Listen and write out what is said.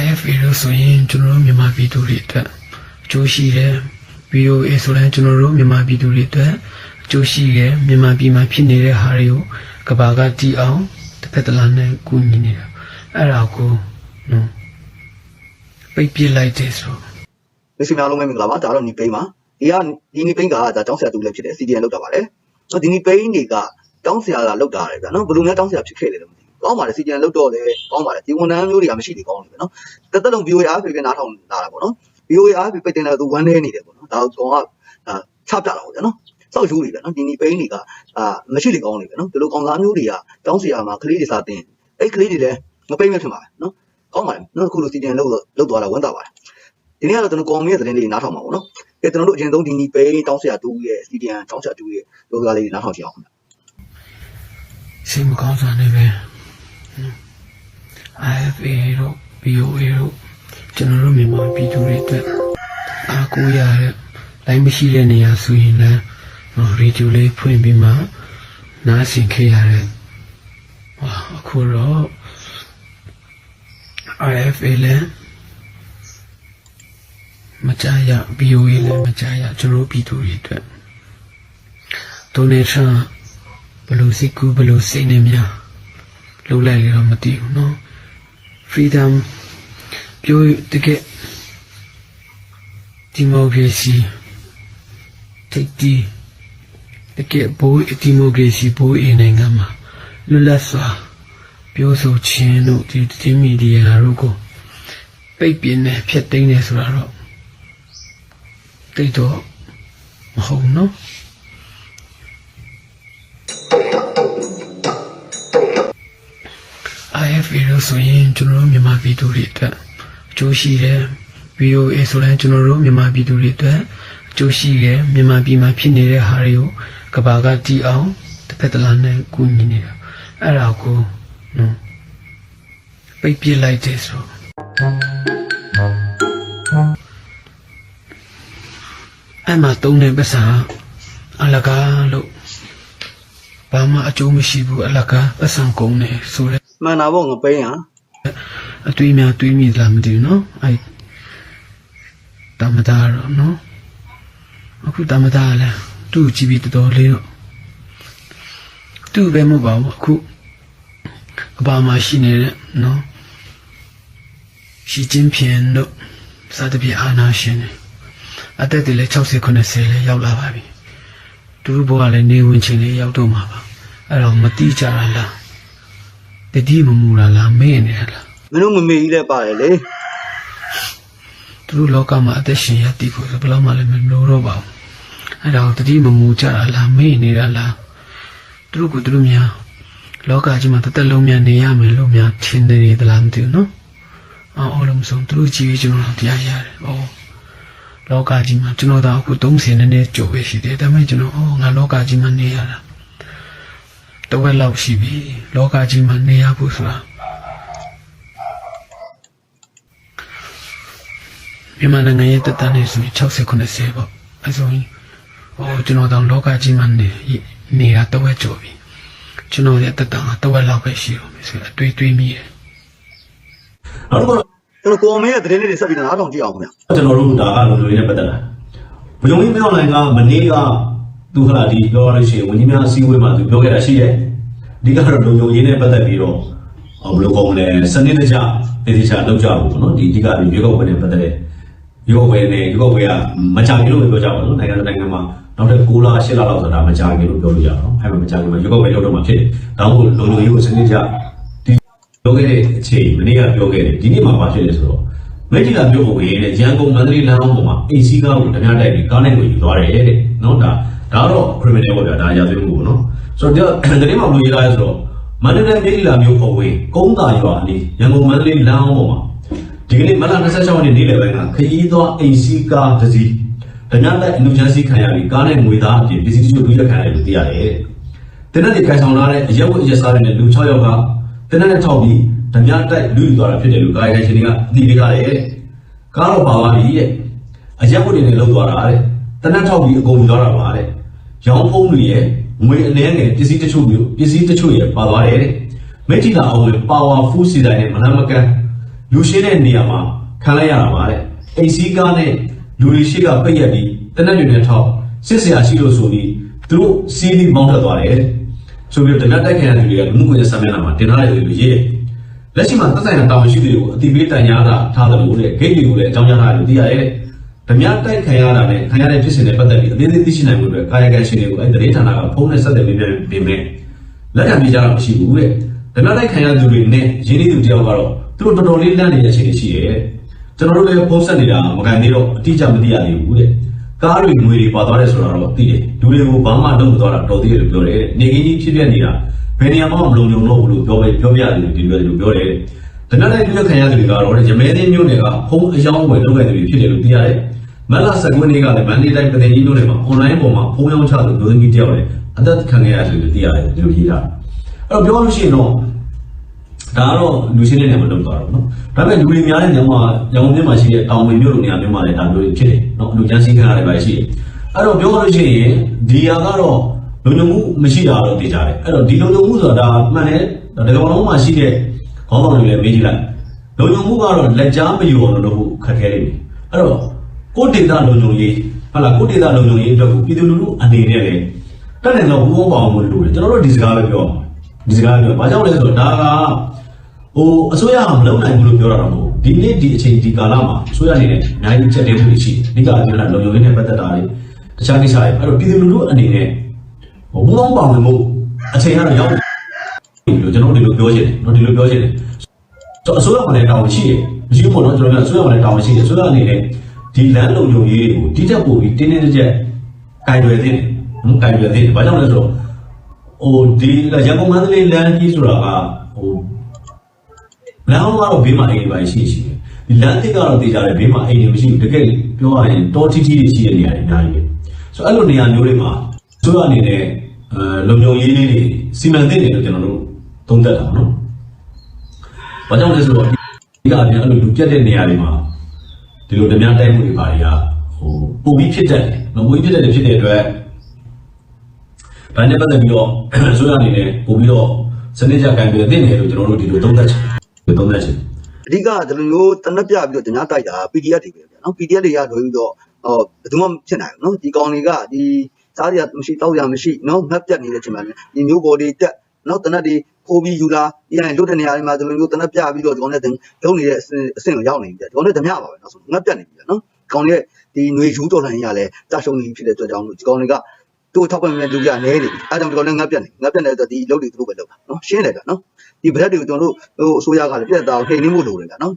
IFA လို့ဆိုရင်ကျွန်တော်တို့မြန်မာပြည်သူတွေအတွက်အကျိုးရှိတယ် VOA ဆိုရင်ကျွန်တော်တို့မြန်မာပြည်သူတွေအတွက်အကျိုးရှိတယ်မြန်မာပြည်မှာဖြစ်နေတဲ့ဟာတွေကိုကဘာကကြည့်အောင်တစ်ဖက်တစ်လမ်းနဲ့ကူညီနေတာအဲ့ဒါကိုနော်ပိတ်ပစ်လိုက်တယ်ဆိုတော့မိတ်ဆွေများအားလုံးပဲမင်္ဂလာပါဒါတော့နီပိန်းပါဒီကဒီနီပိန်းကဒါတောင်းဆရာတူလည်းဖြစ်တယ် CDN လောက်တာပါတယ်ဆိုတော့ဒီနီပိန်းတွေကတောင်းဆရာကလောက်တာတယ်ဗျာနော်ဘယ်လိုများတောင်းဆရာဖြစ်ခဲ့လဲတော့မသိဘူး ကောင်းပါတယ် CDN လောက်တော့လေကောင်းပါတယ်ဒီဝန်ထမ်းမျိုးတွေကမရှိသေးကောင်းနေပဲနော်တက်တက်လုံး VOA အားဖြင့်နားထောင်လာတာပေါ့နော် VOA အားဖြင့်ပိတ်တင်လာသူ1 day နေတယ်ပေါ့နော်ဒါကောင်ကအာချပြတာပေါ့ဗျာနော်စောက်ရှိုးတွေဗျာနော်ဒီနီပိန်းတွေကအာမရှိသေးကောင်းနေပဲနော်ဒီလိုကောင်သားမျိုးတွေကတောင်းဆရာမှာကလေးတွေစာတင်အဲ့ကလေးတွေလည်းမပိန်းမဖြစ်ပါဘူးနော်ကောင်းပါတယ်နော်ခုလို CDN လောက်လောက်သွားတာဝန်တာပါတယ်ဒီနေ့ကတော့ကျွန်တော်ကော်မီရဲ့သတင်းလေးနားထောင်ပါဘောနော်။အဲကျွန်တော်တို့အရင်ဆုံးဒီနီပိန်းတောင်းဆရာတူရဲ့ CDN တောင်းဆရာတူရဲ့လောကလေးနားထောင်ကြည့်အောင်ခင်ဗျစိတ်မကောင်းစွာနဲ့ပဲနော် IFA တို့ VOA တို့ကျွန်တော်တို့မြန်မာပြည်သူတွေအတွက်အားကိုးရတဲ့လိုင်းမရှိတဲ့နေရာဆိုရင်လည်းနော်ရေဒီယိုလေးဖွင့်ပြီးမှနားဆင်ခဲ့ရတဲ့ဟာအခုတော့ IFA လည်းမကြရ VOA လည်းမကြရကျွန်တော်တို့ပြည်သူတွေအတွက် donation ဘယ်လိုစိတ်ကူးဘယ်လိုစိတ်နဲ့များ လှုပ်လိုက်လေတော့မသိဘူးနော် freedom ပြောတကယ်ဒီမိုကရေစီတိတ်တီးတကယ်ဘိုးဒီမိုကရေစီဘိုးအင်းနိုင်ငံမှာလွတ်လပ်စွာပြောဆိုခြင်းတို့ဒီတင်းမီဒီယာတို့ကိုပိတ်ပင်နေဖျက်သိမ်းနေဆိုတာတော့တိတ်တော့မဟုတ်နော် ပြီးတော့ဆိုရင်ကျွန်တော်တို့မြန်မာပြည်သူတွေအတွက်အကျိုးရှိတယ် VOA ဆိုလည်းကျွန်တော်တို့မြန်မာပြည်သူတွေအတွက်အကျိုးရှိတယ်မြန်မာပြည်မှာဖြစ်နေတဲ့ဟာတွေကိုကဘာကတီအောင်တစ်ဖက်တစ်လားနဲ့ကူညီနေတာအဲ့ဒါကိုနော်ပိတ်ပြလိုက်တယ်ဆိုအဲ့မှာတုံးတဲ့ပစာအလကားလို့ဘာမှအကျိုးမရှိဘူးအလကားပစံကုန်နေဆိုတဲ့ မှန်တာပေါ့ငပိန်းဟာအတွေးများတွေးမိလားမသိဘူးနော်အဲ့တမတာတော့နော်အခုတမတာလားသူ့ကိုကြည့်ပြီးတော်တော်လေးတော့သူ့ပဲမဟုတ်ပါဘူးအခုအပါမှာရှိနေတဲ့နော်ရှီကျင်းဖျင်တို့စသဖြင့်အာနာရှင်တွေအသက်တွေလည်း60 90လည်းရောက်လာပါပြီသူ့ဘဝလည်းနေဝင်ချိန်လည်းရောက်တော့မှာပါအဲ့တော့မတိကြတာလား တတိမမူတာလားမေ့နေတာလားမင်းတို့မမေကြီးလည်းပါတယ်လေသူတို့လောကမှာအသက်ရှင်ရတည်ဖို့ဆိုဘယ်တော့မှလည်းမလိုတော့ပါဘူးအဲ့ဒါကိုတတိမမူကြတာလားမေ့နေတာလားသူတို့ကသူတို့များလောကကြီးမှာတစ်သက်လုံးများနေရမယ်လို့များထင်နေသလားမသိဘူးနော်အော်လို့မဆုံးသူတို့ကြည့်ပြီးကျွန်တော်တရားရတယ်ဩလောကကြီးမှာကျွန်တော်တော့အခု30နဲ့နဲ့ကြိုပဲရှိတယ်ဒါပေမဲ့ကျွန်တော်ဩငါလောကကြီးမှာနေရတာ တဝက်လောက်ရှိပြီလောကကြီးမှာနေရဖို့ဆိုတာမြန်မာနိုင်ငံရဲ့တက်တန်းနေဆိုရင်60 90ပေါ့အဲဆိုရင်ဟောကျွန်တော်တော့လောကကြီးမှာနေနေတာတဝက်ကျော်ပြီကျွန်တော်ရဲ့တက်တန်းကတဝက်လောက်ပဲရှိတော့မယ်ဆိုတော့အတွေးတွေးမိတယ်နောက်တစ်ခုတော့ကျွန်တော်ကော်မီရဲ့သတင်းလေးတွေဆက်ပြီးနားထောင်ကြည့်အောင်ခင်ဗျကျွန်တော်တို့ဒါကလုံခြုံရေးနဲ့ပတ်သက်တာဘုံကြီးမြောက်နိုင်ကမနေ့က သူခလာဒီပြောရလို့ရှိရင်ဝန်ကြီးများအစည်းအဝေးမှာသူပြောခဲ့တာရှိတယ်အဓိကတော့လုံခြုံရေးနဲ့ပတ်သက်ပြီးတော့ဘယ်လိုကောင်းလဲစနစ်တကျတည်တည်ချာလုပ်ကြဖို့ပေါ့နော်ဒီအဓိကဒီရွေးကောက်ပွဲနဲ့ပတ်သက်တဲ့ရွေးကောက်ပွဲနဲ့ရွေးကောက်ပွဲကမကြခင်လို့ပြောကြပါတော့နိုင်ငံနိုင်ငံမှာနောက်ထပ်6လ8လလောက်ဆိုတာမကြခင်လို့ပြောလို့ရအောင်အဲ့မှာမကြခင်မှာရွေးကောက်ပွဲလုပ်တော့မှာဖြစ်တယ်ဒါမှမဟုတ်လုံခြုံရေးကိုစနစ်တကျဒီပြောခဲ့တဲ့အချိန်မနေ့ကပြောခဲ့တယ်ဒီနေ့မှာပါဖြစ်တယ်ဆိုတော့မိထီလာမြို့ကိုရေးတဲ့ရန်ကုန်မန္တလေးလမ်းပေါ်မှာအိမ်စီးကားကိုတများတိုက်ပြီးကားနဲ့ကိုယူသွားတယ်တဲ့နော်ဒါ ဒါတော့ criminal ပေါ့ဗျာဒါရာဇဝတ်မှုပေါ့နော်ဆိုတော့ဒီတနေ့မှဘလို့ရေးလာလဲဆိုတော့မန္တလေးမိထီလာမြို့အဝေးကုန်းတာရွာအနီးရန်ကုန်မန္တလေးလမ်းပေါ်မှာဒီကနေ့မလ26ရက်နေ့နေ့လယ်ပိုင်းကခရီးသွားအိမ်စီးကားတစ်စီးတများတိုက်အနုချမ်းစီခံရပြီးကားနဲ့ငွေသားအပြင်ပစ္စည်းတချို့လူရက်ခံရတယ်လို့သိရတယ်တဲ့တဲ့တွေခိုင်ဆောင်လာတဲ့အရက်ဝတ်အရက်စားတွေနဲ့လူ6ယောက်ကတဲ့တဲ့ထောက်ပြီးဓမြတိုက်လူယူသွားတာဖြစ်တယ်လို့ကာယကရှင်တွေကအသိပေးထားတယ်တဲ့ကားတော့ပါသွားပြီတဲ့အရက်ဝတ်တွေနဲ့လှုပ်သွားတာတဲ့တနက်ထောက်ပြီးအကုန်ယူသွားတာပါတဲ့ ရောင်းဖုံးတွေရဲ့ငွေအနှဲငယ်ပစ္စည်းတချို့မျိုးပစ္စည်းတချို့ရဲ့ပါသွားတယ်တဲ့မိထီလာအဝယ် power food စီတိုင်းနဲ့မနမကန်လူရှင်းတဲ့နေရာမှာခံလိုက်ရတာပါတဲ့အိမ်စီးကားနဲ့လူတွေရှိကပိတ်ရက်ပြီးတနက်တွေနဲ့ထောက်စစ်ဆရာရှိလို့ဆိုပြီးသူတို့စီးပြီးမောင်းထွက်သွားတယ်တဲ့ဆိုပြီးတော့တနက်တိုက်ခံရတဲ့လူတွေကလူမှုကွန်ရက်ဆာမျက်နှာမှာတင်ထားတဲ့လူတွေရေးတယ်လက်ရှိမှာသက်ဆိုင်ရာတာဝန်ရှိသူတွေကိုအတိပေးတိုင်ကြားတာထားတယ်လို့တဲ့ဂိတ်တွေကိုလည်းအကြောင်းကြားထားတယ်လို့သိရတယ်တဲ့ ဓမြတိုက်ခံရတာနဲ့ခံရတဲ့ဖြစ်စဉ်တွေပတ်သက်ပြီးအသေးသေးသိရှိနိုင်မှုတွေကာယကံရှင်တွေကိုအဲ့ဒီဒေသနာကဖုန်းနဲ့ဆက်သွယ်ပေးပြန်ပြင်မယ်လက်ခံပြကြတာမရှိဘူးတဲ့ဓမြတိုက်ခံရသူတွေနဲ့ရင်းနှီးသူတယောက်ကတော့သူတို့တော်တော်လေးလန့်နေတဲ့အခြေအနေရှိတယ်ကျွန်တော်တို့လည်းဖုန်းဆက်နေတာမကန်သေးတော့အတိအကျမသိရသေးဘူးတဲ့ကားတွေငွေတွေပါသွားတယ်ဆိုတာတော့သိတယ်လူတွေကိုဘာမှလုပ်မသွားတာတော်သေးတယ်လို့ပြောတယ်နေကင်းကြီးဖြစ်ပြနေတာဘယ်နေရာမှမလုံလုံတော့ဘူးလို့ပြောပဲပြောပြရတယ်ဒီလိုလိုပြောတယ်ဓမြတိုက်ပြခံရသူတွေကတော့ရမဲသိန်းမျိုးတွေကဖုန်းအယောင်းဝယ်လုပ်ခဲ့သူတွေဖြစ်တယ်လို့သိရတယ် မက်လာစကွန်းတွေကလည်းမန်နေတိုင်းပသိကြီးတို့တွေမှာ online ပေါ်မှာဖုန်းရောင်းချသူလူသမီးတယောက်လည်းအသက်ခံခဲ့ရတယ်လို့သိရတယ်ဒီလိုရေးတာအဲ့တော့ပြောလို့ရှိရင်တော့ဒါကတော့လူရှင်းတဲ့နေရာမှာလုပ်သွားတော့နော်ဒါပေမဲ့လူတွေများတဲ့နေရာမှာရောင်မြင့်မှာရှိတဲ့တောင်ဝင်မြို့လိုနေရာမျိုးမှာလည်းဒါမျိုးတွေဖြစ်တယ်နော်လူချမ်းစည်းခံရတယ်ပါရှိတယ်အဲ့တော့ပြောလို့ရှိရင်ဒီဟာကတော့လုံခြုံမှုမရှိတာတော့သိကြတယ်အဲ့တော့ဒီလုံခြုံမှုဆိုတာဒါမှန်တယ်ဒါကမ္ဘာလုံးမှာရှိတဲ့ခေါင်းဆောင်တွေလည်းမေးကြည့်လိုက်လုံခြုံမှုကတော့လက်ကြားမယူအောင်လုပ်ဖို့ခက်ခဲနေတယ်အဲ့တော့ ကိုဒေတာလုံုံရေးဟုတ်လားကိုဒေတာလုံုံရေးအတွက်ကိုပြည်သူလူထုအနေနဲ့လည်းတက်တယ်တော့ဘူးဘောပါအောင်မလို့လေကျွန်တော်တို့ဒီစကားပဲပြောမှာဒီစကားပြောဘာကြောင့်လဲဆိုတော့ဒါကဟိုအစိုးရကမလုံနိုင်ဘူးလို့ပြောတာတော့မဟုတ်ဒီနေ့ဒီအချိန်ဒီကာလမှာအစိုးရအနေနဲ့နိုင်ချက်တွေမှုရှိတယ်ဒီကအပြင်ကလုံုံရေးနဲ့ပတ်သက်တာတွေတခြားကိစ္စတွေအဲ့တော့ပြည်သူလူထုအနေနဲ့ဟိုဘူးဘောပါဝင်မှုအချိန်ကတော့ရောက်ပြီလို့ကျွန်တော်ဒီလိုပြောချင်တယ်နော်ဒီလိုပြောချင်တယ်တော့အစိုးရကလည်းတောင်းရှိတယ်မရှိဘူးပေါ့နော်ကျွန်တော်ကအစိုးရကလည်းတောင်းရှိတယ်အစိုးရအနေနဲ့ ဒီလမ်းလုံခြုံရေးတွေကိုတိကျပို့ပြီးတင်းတင်းကြပ်ကြပ်ကင်တွယ်သင့်တယ်နော်ကင်တွယ်သင့်တယ်ဘာကြောင့်လဲဆိုတော့ဟိုဒီရန်ကုန်မန္တလေးလမ်းကြီးဆိုတာကဟိုလမ်းကတော့ဘေးမှာအိမ်တွေပါရှိရှိတယ်ဒီလမ်းတစ်ကတော့တေးကြတယ်ဘေးမှာအိမ်တွေမရှိဘူးတကယ်ပြောရရင်တောတီတီတွေရှိတဲ့နေရာတွေအများကြီးပဲဆိုတော့အဲ့လိုနေရာမျိုးတွေမှာအစိုးရအနေနဲ့အဲလုံခြုံရေးလေးတွေစီမံသင့်တယ်လို့ကျွန်တော်တို့သုံးသပ်တာနော်ဘာကြောင့်လဲဆိုတော့ဒီကအပြင်အဲ့လိုလူပြတ်တဲ့နေရာတွေမှာ ဒီလိုဓမြတိုက်မှုတွေပါတွေကဟိုပုံပြီးဖြစ်တတ်တယ်နော်ပုံပြီးဖြစ်တတ်တယ်ဖြစ်တဲ့အတွက်ဘာနဲ့ပတ်သက်ပြီးတော့အစိုးရအနေနဲ့ပုံပြီးတော့စနစ်ကြကံပြီးသင့်တယ်လို့ကျွန်တော်တို့ဒီလိုသုံးသပ်ချင်တယ်သုံးသပ်ချင်အဓိကဒီလိုမျိုးတနက်ပြပြီးတော့ဓမြတိုက်တာ PDF တွေပဲဗျာနော် PDF တွေကလွယ်ပြီးတော့ဟောဘယ်သူမှဖြစ်နိုင်ဘူးနော်ဒီကောင်တွေကဒီစားရမရှိတောက်ရမရှိနော်ငတ်ပြတ်နေတဲ့ချိန်မှာဒီမျိုးပေါ်တွေတက်နော်တနက်တွေ ခိုးပြီးယူလာပြန်လွတ်တဲ့နေရာတွေမှာဒီလိုမျိုးတနက်ပြပြီးတော့ဒီကောင်နဲ့လုံးနေတဲ့အဆင့်အဆင့်ကိုရောက်နေပြီဗျာဒီကောင်နဲ့ဓမြပါပဲနော်ဆိုငတ်ပြတ်နေပြီဗျာနော်ဒီကောင်ရဲ့ဒီຫນွေယူတော်လှန်ရေးရလဲတရှုံးနေဖြစ်တဲ့အတွက်ကြောင့်လို့ဒီကောင်တွေကသူ့ထောက်ပံ့မဲ့လူကြနဲနေပြီအဲဒါကြောင့်ဒီကောင်လည်းငတ်ပြတ်နေငတ်ပြတ်နေတဲ့အတွက်ဒီအလုပ်တွေသူတို့ပဲလုပ်တာနော်ရှင်းတယ်ဗျာနော်ဒီဗရက်တွေကိုကျွန်တော်တို့ဟိုအစိုးရကလည်းပြတ်သားကိုနှိမ်နှင်းဖို့လိုတယ်ဗျာနော်